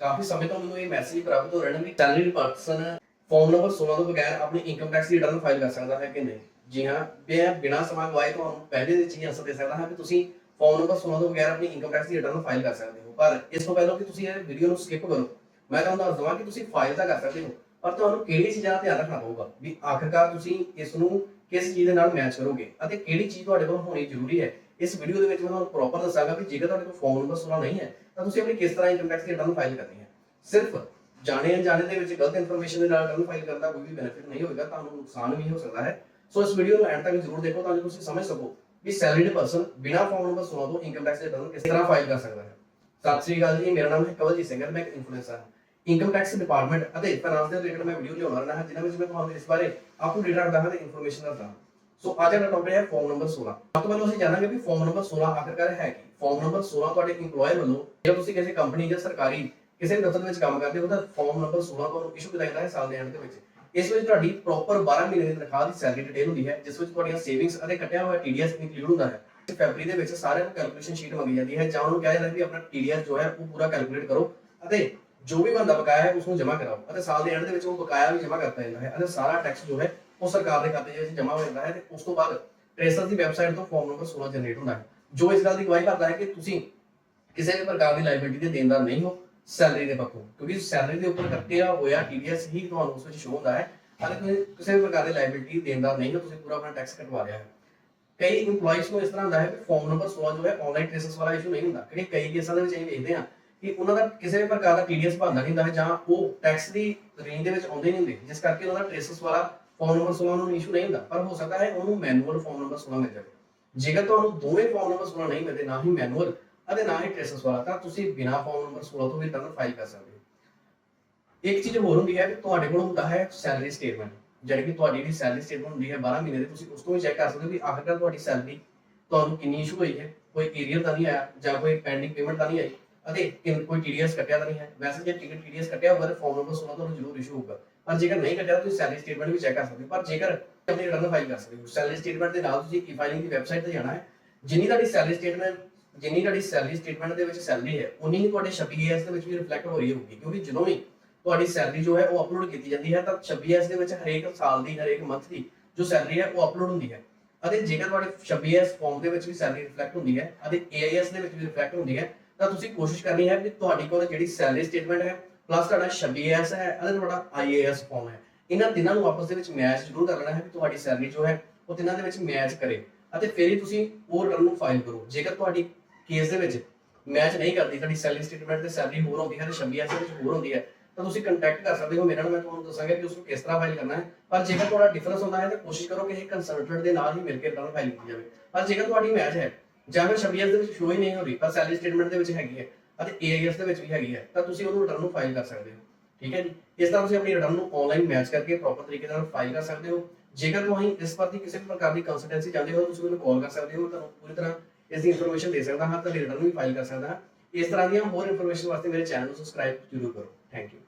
ਕਾਫੀ ਸਮੇਂ ਤੋਂ ਮੈਨੂੰ ਇਹ ਮੈਸੇਜ ਪ੍ਰਾਪਤ ਹੋ ਰਹੇ ਨੇ ਵੀ ਸੈਲਰੀ ਪਰਸਨ ਫਾਰਮ ਨੰਬਰ 16 ਤੋਂ ਬਗੈਰ ਆਪਣੀ ਇਨਕਮ ਟੈਕਸ ਦੀ ਰਿਟਰਨ ਫਾਈਲ ਕਰ ਸਕਦਾ ਹੈ ਕਿ ਨਹੀਂ। ਜੀ ਹਾਂ ਮੈਂ ਬਿਨਾਂ ਸਮਾਂ ਗਵਾਏ ਤੁਹਾਨੂੰ ਪਹਿਲੇ ਦੇ ਚੀਜ਼ ਆਨਸਰ ਦੇ ਸਕਦਾ ਹਾਂ ਕਿ ਤੁਸੀਂ ਫਾਰਮ ਨੰਬਰ 16 ਤੋਂ ਬਗੈਰ ਆਪਣੀ ਇਨਕਮ ਟੈਕਸ ਦੀ ਰਿਟਰਨ ਫਾਈਲ ਕਰ ਸਕਦੇ ਹੋ। ਪਰ ਇਸ ਤੋਂ ਪਹਿਲਾਂ ਕਿ ਤੁਸੀਂ ਇਹ ਵੀਡੀਓ ਨੂੰ ਸਕਿਪ ਕਰੋ, ਮੈਂ ਤੁਹਾਨੂੰ ਦੱਸ ਦਵਾਂ ਕਿ ਤੁਸੀਂ ਫਾਈਲ ਤਾਂ ਕਰ ਸਕਦੇ ਹੋ, ਪਰ ਤੁਹਾਨੂੰ ਕਿਹੜੀ ਚੀਜ਼ਾਂ ਦਾ ਧਿਆਨ ਰੱਖਣਾ ਪਊਗਾ? ਵੀ ਆਖਰਕਾਰ ਤੁਸੀਂ ਇਸ ਨੂੰ ਕਿਸ ਚੀਜ਼ ਦੇ ਨਾਲ ਮੈਚ ਕਰੋਗੇ ਅਤੇ ਕਿਹੜੀ ਚੀਜ਼ ਤੁਹਾਡੇ ਕੋਲ ਹੋਣੀ ਜ਼ਰੂਰੀ ਹੈ? ਇਸ ਵੀਡੀਓ ਦੇ ਵਿੱਚ ਮੈਂ ਤੁਹਾਨੂੰ ਪ੍ਰੋਪਰ ਦੱਸਾਂਗਾ ਵੀ ਜੇਕਰ ਤੁਹਾਡੇ ਕੋਲ ਫਾਰਮ ਨੰਬਰ 16 ਨਹੀਂ ਹੈ, ਤਾਂ ਤੁਸੀਂ ਆਪਣੀ ਕਿਸ ਤਰ੍ਹਾਂ ਇਨਕਮ ਟੈਕਸ ਦੀ ਰਿਟਰਨ ਫਾਈਲ ਕਰਨੀ ਹੈ। ਸਿਰਫ ਜਾਣੇ ਅਣਜਾਣੇ ਦੇ ਵਿੱਚ ਗਲਤ ਇਨਫੋਰਮੇਸ਼ਨ ਦੇ ਨਾਲ ਰਿਟਰਨ ਫਾਈਲ ਕਰਨ ਦਾ ਕੋਈ ਵੀ ਬੈਨੀਫਿਟ ਨਹੀਂ ਹੋਵੇਗਾ ਤੁਹਾਨੂੰ ਨੁਕਸਾਨ ਵੀ ਹੋ ਸਕਦਾ ਹੈ। ਸੋ ਇਸ ਵੀਡੀਓ ਨੂੰ ਐਂਡ ਤੱਕ ਜ਼ਰੂਰ ਦੇਖੋ ਤਾਂ ਜੋ ਤੁਸੀਂ ਸਮਝ ਸਕੋ ਵੀ ਸੈਲਰੀਡ ਪਰਸਨ ਬਿਨਾਂ ਫਾਰਮ ਨੰਬਰ 16 ਤੋਂ ਇਨਕਮ ਟੈਕਸ ਦੀ ਰਿਟਰਨ ਕਿਸ ਤਰ੍ਹਾਂ ਫਾਈਲ ਕਰ ਸਕਦਾ ਹੈ। ਸਤਿ ਸ੍ਰੀ ਅਕਾਲ ਜੀ, ਮੇਰਾ ਨਾਮ ਹੈ ਕਵਲਜੀਤ ਸਿੰਘ ਮੈਂ ਇੱਕ ਇਨਫਲੂਐਂਸਰ ਹਾਂ। ਇਨਕਮ ਟੈਕਸ ਡਿਪਾਰਟਮੈਂਟ ਅਤੇ ਫਾਈਨਾਂਸ ਦੇ ਰਿਲੇਟਡ ਮੈਂ ਵੀਡੀਓ ਲਿਆਉਣਾ ਰਹਿਣਾ ਹੈ, ਜਿਨ੍ਹਾਂ ਵਿੱਚ ਮੈਂ ਤੁਹਾਨੂੰ ਇਸ ਬਾਰੇ ਆਪੂ ਡੇਟਾ ਰੱਖਦਾ ਹਾਂ ਤੇ ਇਨਫੋਰਮੇਸ਼ਨ ਰੱਖਦਾ ਹਾਂ। ਸੋ ਅੱਜ ਦਾ ਟੌਪਿਕ ਹੈ ਫਾਰਮ ਨੰਬਰ 16 ਸਭ ਤੋਂ ਪਹਿਲਾਂ ਅਸੀਂ ਜਾਣਾਂਗੇ ਵੀ ਫਾਰਮ ਨੰਬਰ 16 ਆਖਰਕਾਰ ਹੈ ਕੀ। ਫਾਰਮ ਨੰਬਰ 16 ਤੁਹਾਡੇ EMPLOYER ਵੱਲੋਂ ਜੇ ਤੁਸੀਂ ਕਿਸੇ ਕੰਪਨੀ ਜਾਂ ਸਰਕਾਰੀ ਕਿਸੇ ਵੀ ਦਫ਼ਤਰ ਵਿੱਚ ਕੰਮ ਕਰਦੇ ਹੋ ਤਾਂ ਫਾਰਮ ਨੰਬਰ 16 ਤੁਹਾਨੂੰ ਇਸ਼ੂ ਕੀਤਾ ਜਾਂਦਾ ਹੈ ਸਾਲ ਦੇ ਐਂਡ ਦੇ ਵਿੱਚ। ਇਸ ਵਿੱਚ ਤੁਹਾਡੀ ਪ੍ਰੋਪਰ 12 ਮਹੀਨੇ ਦੀ ਤਨਖਾਹ ਦੀ ਸੈਲਰੀ ਡਿਟੇਲ ਹੁੰਦੀ ਹੈ, ਜਿਸ ਵਿੱਚ ਤੁਹਾਡੀਆਂ ਸੇਵਿੰਗਸ ਅਤੇ ਕੱਟਿਆ ਹੋਇਆ TDS ਇਨਕਲੂਡ ਹੁੰਦਾ ਹੈ। ਫੈਬਰੀ ਦੇ ਵਿੱਚ ਸਾਰਿਆਂ ਨੂੰ ਕੈਲਕੂਲੇਸ਼ਨ ਸ਼ੀਟ ਮੰਗੀ ਜਾਂਦੀ ਹੈ, ਜਾਂ ਉਹਨੂੰ ਕਿਹਾ ਜਾਂਦਾ ਵੀ ਆਪਣਾ TDS ਜੋ ਹੈ ਉਹ ਪੂਰਾ ਕੈਲਕੂਲੇਟ ਕਰੋ ਅਤੇ ਜੋ ਵੀ ਬੰਦਾ ਬਕਾਇਆ ਹੈ ਉਸ ਨੂੰ ਜਮ੍ਹਾਂ ਕਰਾਓ ਅਤੇ ਸਾਲ ਦੇ ਐਂਡ ਦੇ ਵਿੱਚ ਉਹ ਬਕਾਇਆ ਵੀ ਜਮ੍ਹਾਂ ਕਰਤਾ ਜਾਂਦਾ ਹੈ ਅਤੇ ਸਾਰਾ ਟੈਕਸ ਜੋ ਹੈ ਉਹ ਸਰਕਾਰ ਦੇ ਖਾਤੇ ਦੇ ਵਿੱਚ ਜਮ੍ਹਾਂ ਹੋ ਜਾਂਦਾ ਹੈ ਤੇ ਉਸ ਤੋਂ ਬਾਅਦ ਟ੍ਰੇਸਰ ਦੀ ਵੈਬਸਾਈਟ ਤੋਂ ਫਾਰਮ ਨੰਬਰ 16 ਜਨਰੇਟ ਹੁੰਦਾ ਹੈ। ਜੋ ਇਸ ਗੱਲ ਦੀ ਗਵਾਹੀ ਕਰਦਾ ਹੈ ਕਿ ਤੁਸੀਂ ਕਿਸੇ ਵੀ ਪ੍ਰਕਾਰ ਦੀ ਲਾਇਬਿਲਿਟੀ ਦੇ ਦੇਣਦਾਰ ਨਹੀਂ ਹੋ ਸੈਲਰੀ ਦੇ ਪੱਖੋਂ, ਕਿਉਂਕਿ ਸੈਲਰੀ ਦੇ ਉੱਪਰ ਕੱਟਿਆ ਹੋਇਆ TDS ਹੀ ਤੁਹਾਨੂੰ ਉਸ ਵਿੱਚ ਸ਼ੋ ਹੁੰਦਾ ਹੈ। ਅਤੇ ਤੁਸੀਂ ਕਿਸੇ ਵੀ ਪ੍ਰਕਾਰ ਦੀ ਲਾਇਬਿਲਿਟੀ ਦੇਣਦਾਰ ਨਹੀਂ ਹੋ, ਤੁਸੀਂ ਪੂਰਾ ਆਪਣਾ ਟੈਕਸ ਕਟਵਾ ਰਿਹਾ ਹੈ। ਕਈ EMPLOYEES ਨੂੰ ਇਸ ਤਰ੍ਹਾਂ ਹੁੰਦਾ ਹੈ ਕਿ ਫਾਰਮ ਨੰਬਰ 16 ਜੋ ਹੈ ਆਨਲਾਈਨ ਟ੍ਰੇਸਸ ਵਾਲਾ ਇਸ਼ੂ ਨਹੀਂ ਹੁੰਦਾ। ਕਿਉਂਕਿ ਕਈ ਕੇਸਾਂ ਦੇ ਵਿੱਚ ਅਸੀਂ ਵੇਖਦੇ ਹਾਂ ਕਿ ਉਹਨਾਂ ਦਾ ਕਿਸੇ ਵੀ ਪ੍ਰਕਾਰ ਦਾ TDS ਭਰਨਾ ਨਹੀਂ ਹੁੰਦਾ ਹੈ ਜਾਂ ਉਹ ਟੈਕਸ ਦੀ ਰੇਂਜ ਦੇ ਵਿੱਚ ਆਉਂਦੇ ਨਹੀਂ ਹੁੰਦੇ। ਜਿਸ ਕਰਕੇ ਉਹਨਾਂ ਦਾ ਟ੍ਰੇਸਸ ਵਾਲਾ ਫਾਰਮ ਨੰਬਰ 16 ਨੂੰ ਇਸ਼ੂ ਨਹੀਂ ਹੁੰਦਾ, ਪਰ ਹੋ ਸਕਦਾ ਹੈ ਉਹਨੂੰ ਮੈਨੂਅਲ ਫਾਰਮ ਨੰਬਰ 16 ਮਿਲ ਜਾਵੇ। ਜੇਕਰ ਤੁਹਾਨੂੰ ਦੋਵੇਂ ਫਾਰਮ ਨੰਬਰ 16 ਨਹੀਂ ਮਿਲਦੇ, ਨਾ ਹੀ ਮੈਨੂਅਲ ਅਤੇ ਨਾ ਹੀ ਟ੍ਰੇਸਸ ਵਾਲਾ, ਤਾਂ ਤੁਸੀਂ ਬਿਨਾ ਫਾਰਮ ਨੰਬਰ 16 ਤੋਂ ਵੀ ਰਿਟਰਨ ਫਾਈਲ ਕਰ ਸਕਦੇ ਹੋ। ਇੱਕ ਚੀਜ਼ ਹੋਰ ਹੁੰਦੀ ਹੈ ਕਿ ਤੁਹਾਡੇ ਕੋਲ ਹੁੰਦਾ ਹੈ ਸੈਲਰੀ ਸਟੇਟਮੈਂਟ ਜਿਹੜੀ ਕਿ ਤੁਹਾਡੀ ਜਿਹੜੀ ਸੈਲਰੀ ਸਟੇਟਮੈਂਟ ਹੁੰਦੀ ਹੈ 12 ਮਹੀਨੇ ਦੀ, ਤੁਸੀਂ ਉਸ ਤੋਂ ਵੀ ਚੈੱਕ ਕਰ ਸਕਦੇ ਹੋ ਕਿ ਆਖਰਕਾਰ ਤੁਹਾਡੀ ਸੈਲਰੀ ਤੁਹਾਨੂੰ ਕਿੰਨੀ ਇਸ਼ੂ ਹੋਈ ਹੈ, ਕੋਈ ਏਰੀਅਰ ਤਾਂ ਨਹੀਂ ਆਇਆ, ਜਾਂ ਕੋਈ ਪੈਂਡਿੰਗ ਪੇਮੈਂਟ ਤਾਂ ਨਹੀਂ ਆਈ, ਅਤੇ ਕਿੰਨ, ਕੋਈ TDS ਕੱਟਿਆ ਤਾਂ ਨਹੀਂ ਹੈ। ਵੈਸੇ ਜੇ ਟਿਕਟ TDS ਕੱਟਿਆ ਹੋਊਗਾ, ਤਾਂ ਫਾਰਮ ਨੰਬਰ 16 ਤੁਹਾਨੂੰ ਜ਼ਰੂਰ ਇਸ਼ੂ ਹੋਊਗਾ। ਪਰ ਜੇਕਰ ਨਹੀਂ ਕੱਢਿਆ ਤਾਂ ਤੁਸੀਂ ਸੈਲਰੀ ਸਟੇਟਮੈਂਟ ਵੀ ਚੈੱਕ ਕਰ ਸਕਦੇ ਹੋ। ਪਰ ਜੇਕਰ ਆਪਣੀ ਰਿਟਰਨ ਫਾਈਲ ਕਰ ਸਕਦੇ ਹੋ। ਸੈਲਰੀ ਸਟੇਟਮੈਂਟ ਦੇ ਨਾਲ ਤੁਸੀਂ ਈ ਫਾਈਲਿੰਗ ਦੀ ਵੈਬਸਾਈਟ ਤੇ ਜਾਣਾ ਹੈ। ਜਿੰਨੀ ਤੁਹਾਡੀ ਸੈਲਰੀ ਸਟੇਟਮੈਂਟ ਜਿੰਨੀ ਤੁਹਾਡੀ ਸੈਲਰੀ ਸਟੇਟਮੈਂਟ ਦੇ ਵਿੱਚ ਸੈਲਰੀ ਹੈ, ਉਨੀ ਹੀ ਤੁਹਾਡੇ 26S ਦੇ ਵਿੱਚ ਵੀ ਰਿਫਲੈਕਟ ਹੋ ਰਹੀ ਹੋਊਗੀ। ਕਿਉਂਕਿ ਜਦੋਂ ਵੀ ਤੁਹਾਡੀ ਸੈਲਰੀ ਜੋ ਹੈ ਉਹ ਅਪਲੋਡ ਕੀਤੀ ਜਾਂਦੀ ਹੈ, ਤਾਂ 26S ਦੇ ਵਿੱਚ ਹਰੇਕ ਸਾਲ ਦੀ, ਹਰੇਕ ਮੰਥ ਦੀ ਜੋ ਸੈਲਰੀ ਹੈ, ਉਹ ਅਪਲੋਡ ਹੁੰਦੀ ਹੈ। ਅਤੇ ਜੇਕਰ ਤੁਹਾਡੇ 26S ਫਾਰਮ ਦੇ ਵਿੱਚ ਵੀ ਸੈਲਰੀ ਰਿਫਲੈਕਟ ਹੁੰਦੀ ਹੈ ਅਤੇ AIS ਦੇ ਵਿੱਚ ਵੀ ਰਿਫਲੈਕਟ ਹੁੰਦੀ ਹੈ, ਤਾਂ ਤੁਸੀਂ ਕੋਸ਼ਿਸ਼ ਕਰਨੀ ਹੈ ਕਿ ਤੁਹਾਡੀ ਕੋਲ ਜਿਹੜੀ ਸੈਲਰੀ ਸਟੇਟਮੈਂਟ ਹੈ ਪਲੱਸ ਤੁਹਾਡਾ 26S ਹੈ ਅਤੇ ਤੁਹਾਡਾ IAS ਫਾਰਮ ਹੈ। ਇਹਨਾਂ ਤਿੰਨਾਂ ਨੂੰ ਆਪਸ ਦੇ ਵਿੱਚ ਮੈਚ ਜ਼ਰੂਰ ਕਰ ਲੈਣਾ ਹੈ ਕਿ ਤੁਹਾਡੀ ਸੈਲਰੀ ਜੋ ਹੈ, ਉਹ ਤਿੰਨਾਂ ਦੇ ਵਿੱਚ ਮੈਚ ਕਰੇ। ਅਤੇ ਫਿਰ ਹੀ ਤੁਸੀਂ ਉਹ ਰਿਟਰਨ ਨੂੰ ਫਾਈਲ ਕਰੋ। ਜੇਕਰ ਤੁਹਾਡੀ ਕੇਸ ਦੇ ਵਿੱਚ ਮੈਚ ਨਹੀਂ ਕਰਦੀ, ਤੁਹਾਡੀ ਸੈਲਰੀ ਸਟੇਟਮੈਂਟ ਤੇ ਸੈਲਰੀ ਹੋਰ ਹੁੰਦੀ ਹੈ ਤੇ 26S ਦੇ ਵਿੱਚ ਹੋਰ ਹੁੰਦੀ ਹੈ, ਤਾਂ ਤੁਸੀਂ ਕੰਟੈਕਟ ਕਰ ਸਕਦੇ ਹੋ ਮੇਰੇ ਨਾਲ, ਮੈਂ ਤੁਹਾਨੂੰ ਦੱਸਾਂਗਾ ਕਿ ਉਸ ਨੂੰ ਕਿਸ ਤਰ੍ਹਾਂ ਫਾਈਲ ਕਰਨਾ ਹੈ। ਪਰ ਜੇਕਰ ਤੁਹਾਡਾ ਡਿਫਰੈਂਸ ਹੁੰਦਾ ਹੈ, ਤਾਂ ਕੋਸ਼ਿਸ਼ ਕਰੋ ਕਿ ਇਹ ਕੰਸਲਟੈਂਟ ਦੇ ਨਾਲ ਹੀ ਮਿਲ ਕੇ ਰਿਟਰਨ ਫਾਈਲ ਕੀਤੀ ਜਾਵੇ। ਪਰ ਜੇਕਰ ਤੁਹਾਡੀ ਮੈਚ ਹੈ, ਜਾਂ ਫਿਰ 26S ਦੇ ਵਿੱਚ ਸ਼ੋ ਹੀ ਨਹੀਂ ਹੋ ਰਹੀ ਪਰ ਸੈਲਰੀ ਸਟੇਟਮੈਂਟ ਦੇ ਵਿੱਚ ਹੈਗੀ ਹੈ। ਅਤੇ AIS ਦੇ ਵਿੱਚ ਵੀ ਹੈਗੀ ਹੈ ਤਾਂ ਤੁਸੀਂ ਉਹਨੂੰ ਰਿਟਰਨ ਨੂੰ ਫਾਈਲ ਕਰ ਸਕਦੇ ਹੋ, ਠੀਕ ਹੈ ਜੀ? ਇਸ ਤਰ੍ਹਾਂ ਤੁਸੀਂ ਆਪਣੀ ਰਿਟਰਨ ਨੂੰ ਆਨਲਾਈਨ ਮੈਚ ਕਰਕੇ ਪ੍ਰੋਪਰ ਤਰੀਕੇ ਨਾਲ ਫਾਈਲ ਕਰ ਸਕਦੇ ਹੋ। ਜੇਕਰ ਤੁਸੀਂ ਇਸ ਪ੍ਰਤੀ ਕਿਸੇ ਵੀ ਪ੍ਰਕਾਰ ਦੀ ਕੰਸਲਟੈਂਸੀ ਚਾਹੁੰਦੇ ਹੋ, ਤੁਸੀਂ ਮੈਨੂੰ ਕਾਲ ਕਰ ਸਕਦੇ ਹੋ ਤੁਹਾਨੂੰ ਪੂਰੀ ਤਰ੍ਹਾਂ ਇਸ ਦੀ ਇਨਫੋਰਮੇਸ਼ਨ ਦੇ ਸਕਦਾ ਹਾਂ ਤਾਂ ਰਿਟਰਨ ਵੀ ਫਾਈਲ ਕਰ ਸਕਦਾ ਹਾਂ। ਇਸ ਤਰ੍ਹਾਂ ਦੀਆਂ ਹੋਰ ਇਨਫੋਰਮੇਸ਼ਨ ਵਾਸਤੇ ਮੇਰੇ ਚੈਨਲ ਨੂੰ ਸਬਸਕ੍ਰਾਈਬ ਜ਼ਰੂਰ ਕਰੋ। Thank you